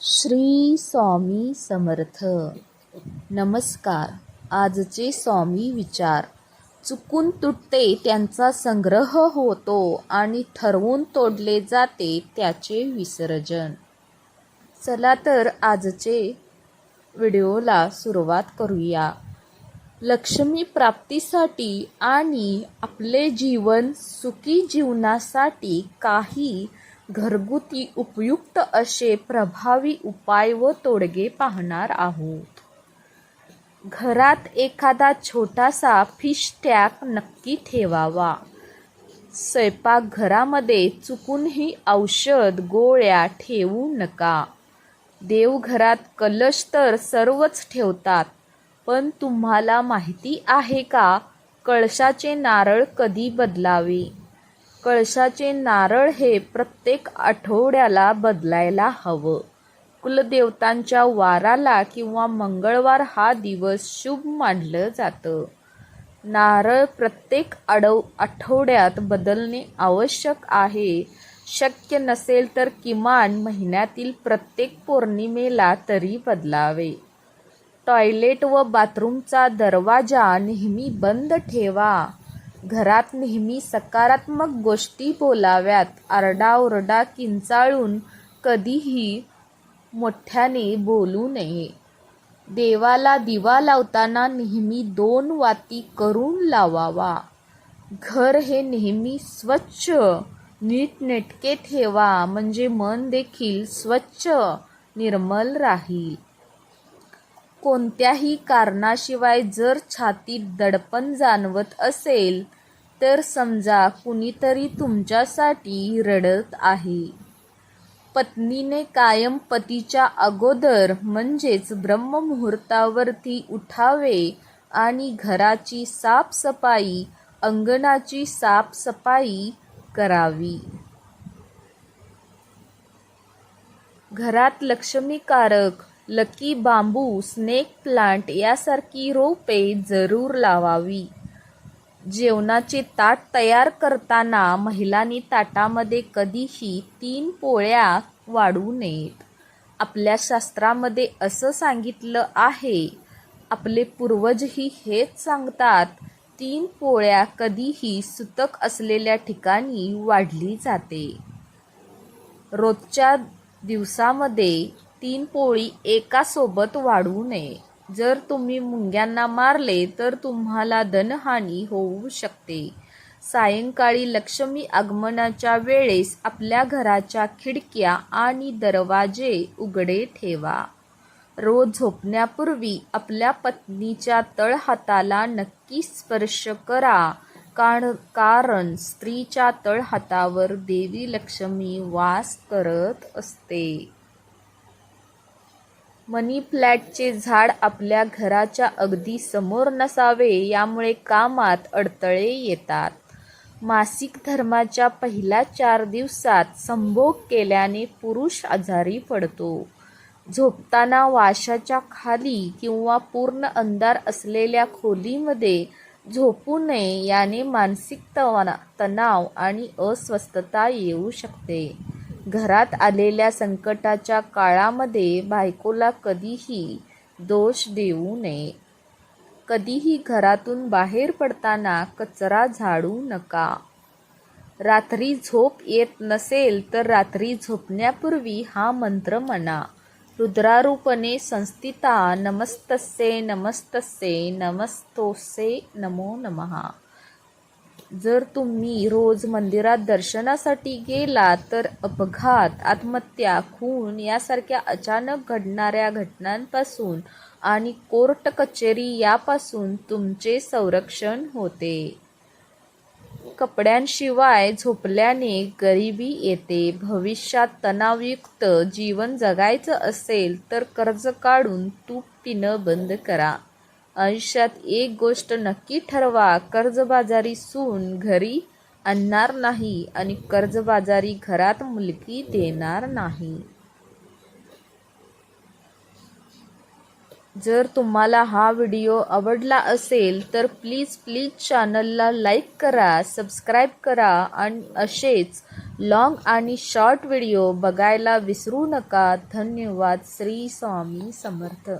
श्री स्वामी समर्थ. नमस्कार. आजचे स्वामी विचार. चुकून तुटते त्यांचा संग्रह होतो आणि ठरवून तोडले जाते त्याचे विसर्जन. चला तर आजचे व्हिडिओला सुरुवात करूया. लक्ष्मी प्राप्तीसाठी आणि आपले जीवन सुखी जीवनासाठी काही घरगुती उपयुक्त असे प्रभावी उपाय व तोडगे पाहणार आहोत. घरात एखादा छोटासा फिश टॅप नक्की ठेवावा. स्वयंपाकघरामध्ये चुकूनही औषध गोळ्या ठेवू नका. देवघरात कलश तर सर्वच ठेवतात पण तुम्हाला माहिती आहे का कळशाचे नारळ कधी बदलावे? कळशाचे नारळ हे प्रत्येक आठवड्याला बदलायला हवं. कुलदेवतांच्या वाराला किंवा मंगळवार हा दिवस शुभ मानलं जातं. नारळ प्रत्येक आडव आठवड्यात बदलणे आवश्यक आहे. शक्य नसेल तर किमान महिन्यातील प्रत्येक पौर्णिमेला तरी बदलावे. टॉयलेट व बाथरूमचा दरवाजा नेहमी बंद ठेवा. घरात नेहमी सकारात्मक गोष्टी बोलाव्यात. आरडाओरडा किंचाळून कधीही मोठ्याने बोलू नये. देवाला दिवा लावताना नेहमी दोन वाती करून लावावा. घर हे नेहमी स्वच्छ नीटनेटके ठेवा. म्हणजे मन देखील स्वच्छ निर्मल राहील. कोणत्याही कारणाशिवाय जर छातीत दडपण जाणवत असेल तर समजा कुणीतरी तुमच्यासाठी रडत आहे. पत्नीने कायम पतीच्या अगोदर म्हणजेच ब्रह्ममुहूर्तावरती उठावे आणि घराची साफसफाई अंगणाची साफसफाई करावी. घरात लक्ष्मीकारक लकी बांबू स्नेक प्लांट यासारखी रोपे जरूर लावावी. जेवणाचे ताट तयार करताना महिलांनी ताटामध्ये कधीही तीन पोळ्या वाढू नयेत. आपल्या शास्त्रामध्ये असं सांगितलं आहे आपले पूर्वजही हेच सांगतात तीन पोळ्या कधीही सुतक असलेल्या ठिकाणी वाढली जाते. रोजच्या दिवसामध्ये तीन पोळी एकासोबत वाढू नये. जर तुम्ही मुंग्यांना मारले तर तुम्हाला धनहानी होऊ शकते. सायंकाळी लक्ष्मी आगमनाच्या वेळेस आपल्या घराच्या खिडक्या आणि दरवाजे उघडे ठेवा. रोज झोपण्यापूर्वी आपल्या पत्नीच्या तळहाताला नक्की स्पर्श करा. कारण कारण स्त्रीच्या तळहातावर देवी लक्ष्मी वास करत असते. मनी प्लॅटचे झाड आपल्या घराच्या अगदी समोर नसावे यामुळे कामात अडथळे येतात. मासिक धर्माच्या पहिल्या चार दिवसात संभोग केल्याने पुरुष आजारी पडतो. झोपताना वाशाच्या खाली किंवा पूर्ण अंधार असलेल्या खोलीमध्ये झोपू नये याने मानसिक तवा तणाव आणि अस्वस्थता येऊ शकते. घरात आलेल्या संकटाच्या काळामध्ये बायकोला कधीही दोष देऊ नये. कधीही घरातून बाहेर पडताना कचरा झाडू नका. रात्री झोप येत नसेल तर रात्री झोपण्यापूर्वी हा मंत्र म्हणा. रुद्रारूपणे संस्थिता नमस्तस्ये नमस्तस्ये नमस्तोसे नमो नमहा जर तुम्ही रोज मंदिरात दर्शनासाठी गेला तर अपघात आत्महत्या खून यासारख्या अचानक घडणाऱ्या घटनांपासून आणि कोर्ट कचेरी यापासून तुमचे संरक्षण होते. कपड्यांशिवाय झोपल्याने गरिबी येते. भविष्यात तणावयुक्त जीवन जगायचं असेल तर कर्ज काढून तूप पिणं बंद करा. आयुष्यात एक गोष्ट नक्की ठरवा. कर्जबाजारी सून घरी आणणार नाही आणि कर्जबाजारी घरात मुलगी देणार नाही. जर तुम्हाला हा व्हिडिओ आवडला असेल तर प्लीज प्लीज चॅनलला लाईक करा सबस्क्राईब करा आणि असेच लॉंग आणि शॉर्ट व्हिडिओ बघायला विसरू नका. धन्यवाद. श्री स्वामी समर्थ.